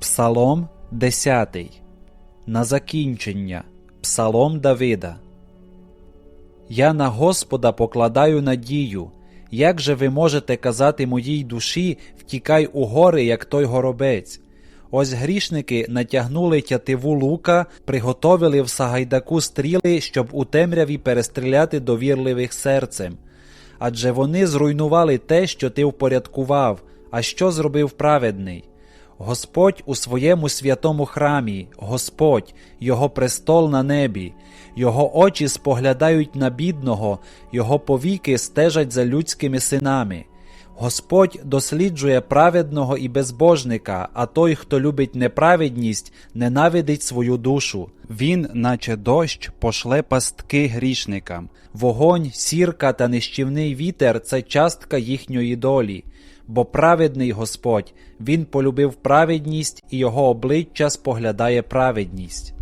Псалом 10. На закінчення. Псалом Давида. Я на Господа покладаю надію. Як же ви можете казати моїй душі, втікай у гори, як той горобець? Ось грішники натягнули тятиву лука, приготовили в Сагайдаку стріли, щоб у темряві перестріляти довірливих серцем. Адже вони зруйнували те, що ти впорядкував, а що зробив праведний. Господь у своєму святому храмі, Господь, Його престол на небі, Його очі споглядають на бідного, Його повіки стежать за людськими синами. Господь досліджує праведного і безбожника, а той, хто любить неправедність, ненавидить свою душу. Він, наче дощ, пошле пастки грішникам. Вогонь, сірка та нищівний вітер це частка їхньої долі. Бо праведний Господь, Він полюбив праведність, і його обличчя споглядає праведність.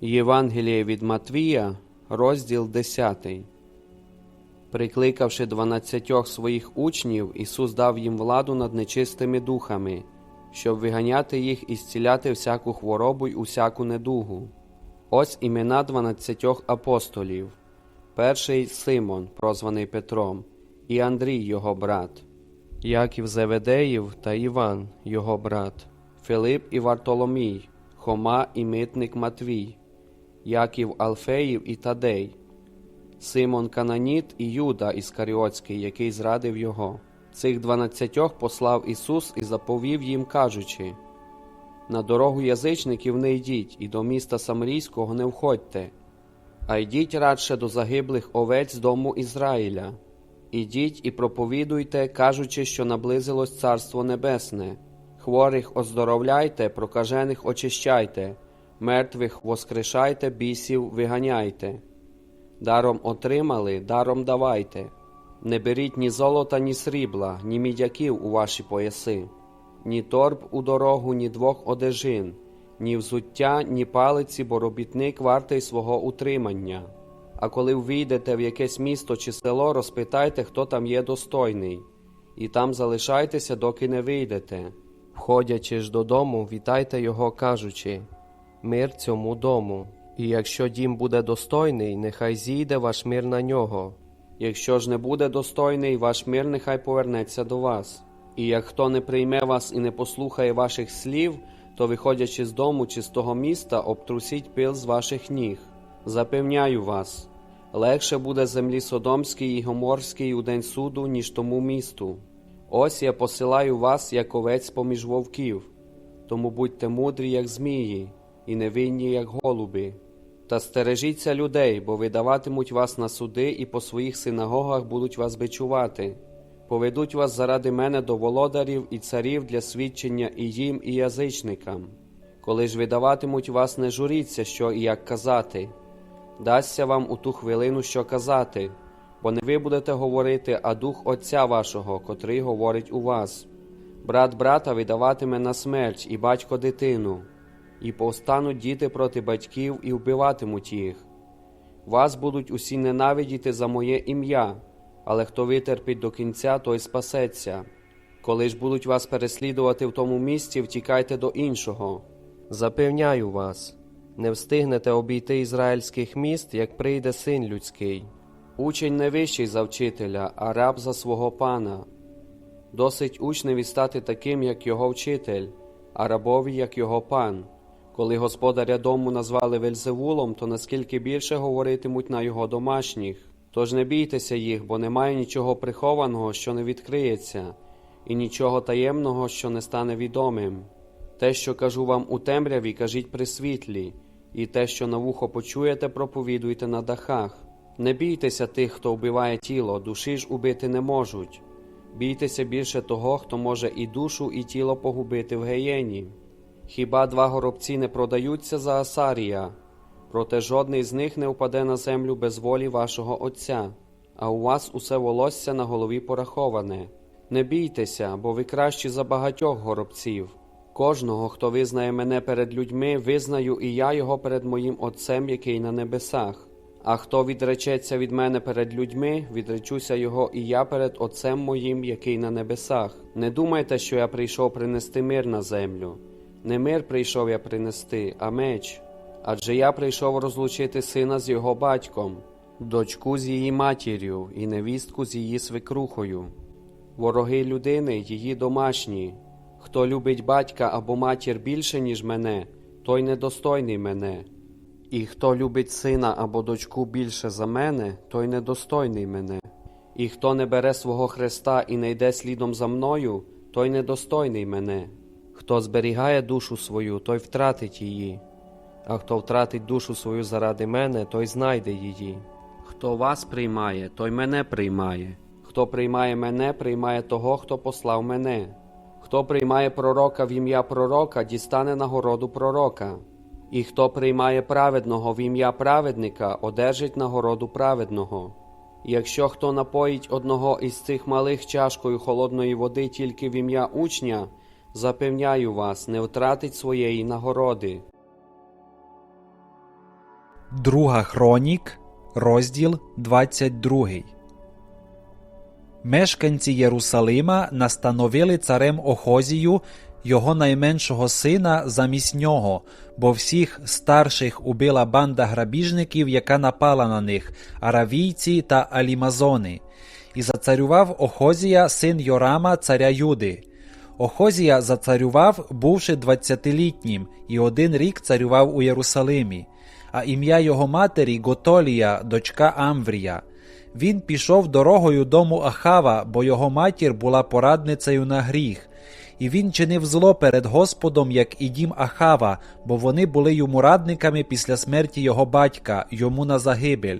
Євангеліє від Матвія, розділ 10. Прикликавши дванадцятьох своїх учнів, Ісус дав їм владу над нечистими духами, щоб виганяти їх і зціляти всяку хворобу й усяку недугу. Ось імена дванадцятьох апостолів. Перший Симон, прозваний Петром, і Андрій, його брат, Яків Зеведеїв та Іван, його брат, Филип і Вартоломій, Хома і митник Матвій, Яків Алфеїв і Тадей, Симон Кананіт і Юда Іскаріотський, який зрадив його. Цих дванадцятьох послав Ісус і заповів їм, кажучи: На дорогу язичників не йдіть, і до міста Самарійського не входьте, а йдіть радше до загиблих овець дому Ізраїля. Ідіть і проповідуйте, кажучи, що наблизилось Царство Небесне. Хворих оздоровляйте, прокажених очищайте, мертвих воскрешайте, бісів виганяйте. Даром отримали, даром давайте. Не беріть ні золота, ні срібла, ні мідяків у ваші пояси, ні торб у дорогу, ні двох одежин, ні взуття, ні палиці, бо робітник вартий свого утримання. А коли ввійдете в якесь місто чи село, розпитайте, хто там є достойний, і там залишайтеся, доки не вийдете. Входячи ж додому, вітайте його, кажучи Мир цьому дому. І якщо дім буде достойний, нехай зійде ваш мир на нього. Якщо ж не буде достойний, ваш мир нехай повернеться до вас. І як хто не прийме вас і не послухає ваших слів, то, виходячи з дому чи з того міста, обтрусіть пил з ваших ніг. Запевняю вас, легше буде землі Содомській і Гоморській у день суду, ніж тому місту. Ось я посилаю вас, як овець поміж вовків, тому будьте мудрі, як змії, і невинні, як голуби. Та стережіться людей, бо видаватимуть вас на суди, і по своїх синагогах будуть вас бичувати. Поведуть вас заради мене до володарів і царів для свідчення і їм, і язичникам. Коли ж видаватимуть вас, не журіться, що і як казати. Дасться вам у ту хвилину, що казати, бо не ви будете говорити, а дух Отця вашого, котрий говорить у вас. Брат брата видаватиме на смерть, і батько дитину, і повстануть діти проти батьків і вбиватимуть їх. Вас будуть усі ненавидіти за моє ім'я, але хто витерпить до кінця, той спасеться. Коли ж будуть вас переслідувати в тому місці, втікайте до іншого. Запевняю вас, не встигнете обійти ізраїльських міст, як прийде син людський. Учень не вищий за вчителя, а раб за свого пана. Досить учневі стати таким, як його вчитель, а рабові, як його пан. Коли господаря дому назвали Вельзевулом, то наскільки більше говоритимуть на його домашніх. Тож не бійтеся їх, бо немає нічого прихованого, що не відкриється, і нічого таємного, що не стане відомим. Те, що кажу вам у темряві, кажіть при світлі, і те, що на вухо почуєте, проповідуйте на дахах. Не бійтеся тих, хто вбиває тіло, душі ж убити не можуть. Бійтеся більше того, хто може і душу, і тіло погубити в геєні. Хіба два горобці не продаються за Асарія? Проте жодний з них не впаде на землю без волі вашого Отця, а у вас усе волосся на голові пораховане. Не бійтеся, бо ви кращі за багатьох горобців. Кожного, хто визнає мене перед людьми, визнаю і я його перед моїм Отцем, який на небесах. А хто відречеться від мене перед людьми, відречуся його і я перед Отцем моїм, який на небесах. Не думайте, що я прийшов принести мир на землю. Не мир прийшов я принести, а меч. Адже я прийшов розлучити сина з його батьком, дочку з її матір'ю і невістку з її свекрухою. Вороги людини її домашні. Хто любить батька або матір більше, ніж мене, той недостойний мене. І хто любить сина або дочку більше за мене, той недостойний мене. І хто не бере свого хреста і не йде слідом за мною, той недостойний мене. Хто зберігає душу свою, той втратить її, а хто втратить душу свою заради мене, той знайде її. Хто вас приймає, той мене приймає. Хто приймає мене, приймає того, хто послав мене. Хто приймає пророка в ім'я пророка, дістане нагороду пророка. І хто приймає праведного в ім'я праведника, одержить нагороду праведного. Якщо хто напоїть одного із цих малих чашкою холодної води тільки в ім'я учня, запевняю вас, не втратить своєї нагороди. Друга Хронік, розділ 22. Мешканці Єрусалима настановили царем Охозію, його найменшого сина, замість нього, бо всіх старших убила банда грабіжників, яка напала на них, аравійці та алімазони. І зацарював Охозія син Йорама, царя Юди. Охозія зацарював, бувши двадцятилітнім, і один рік царював у Єрусалимі, а ім'я його матері Готолія, дочка Амврія. Він пішов дорогою дому Ахава, бо його матір була порадницею на гріх. І він чинив зло перед Господом, як і дім Ахава, бо вони були йому радниками після смерті його батька, йому на загибель.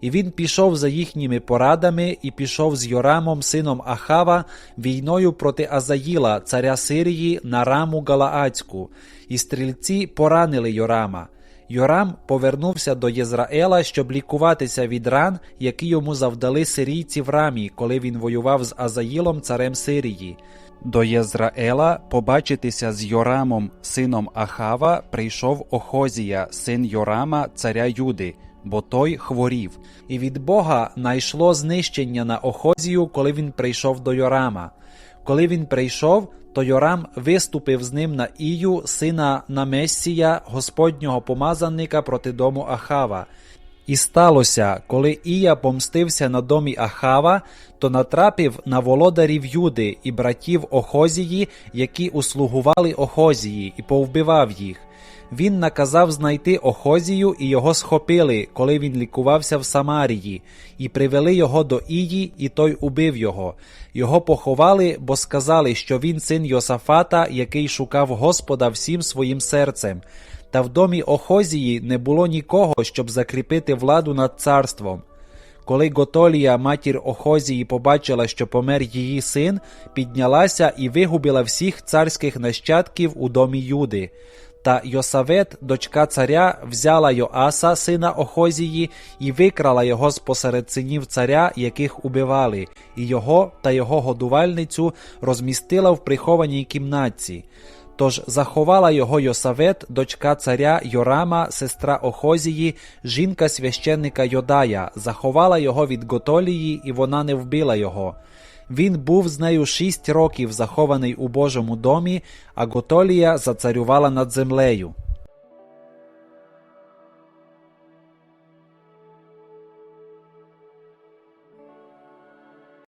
І він пішов за їхніми порадами і пішов з Йорамом, сином Ахава, війною проти Азаїла, царя Сирії, на раму Галаацьку. І стрільці поранили Йорама. Йорам повернувся до Єзраела, щоб лікуватися від ран, які йому завдали сирійці в рамі, коли він воював з Азаїлом, царем Сирії. До Єзраела побачитися з Йорамом, сином Ахава, прийшов Охозія, син Йорама, царя Юди, бо той хворів. І від Бога найшло знищення на Охозію, коли він прийшов до Йорама. Коли він прийшов, то Йорам виступив з ним на Ію, сина Намесія, Господнього помазанника проти дому Ахава. І сталося, коли Ія помстився на домі Ахава, то натрапив на володарів Юди і братів Охозії, які услугували Охозії, і повбивав їх. Він наказав знайти Охозію, і його схопили, коли він лікувався в Самарії, і привели його до Ії, і той убив його. Його поховали, бо сказали, що він син Йосафата, який шукав Господа всім своїм серцем. Та в домі Охозії не було нікого, щоб закріпити владу над царством. Коли Готолія, матір Охозії, побачила, що помер її син, піднялася і вигубила всіх царських нащадків у домі Юди. Та Йосавет, дочка царя, взяла Йоаса, сина Охозії, і викрала його з посеред синів царя, яких убивали, і його та його годувальницю розмістила в прихованій кімнатці. Тож заховала його Йосавет, дочка царя Йорама, сестра Охозії, жінка священника Йодая, заховала його від Готолії, і вона не вбила його. Він був з нею шість років захований у Божому домі, а Готолія зацарювала над землею.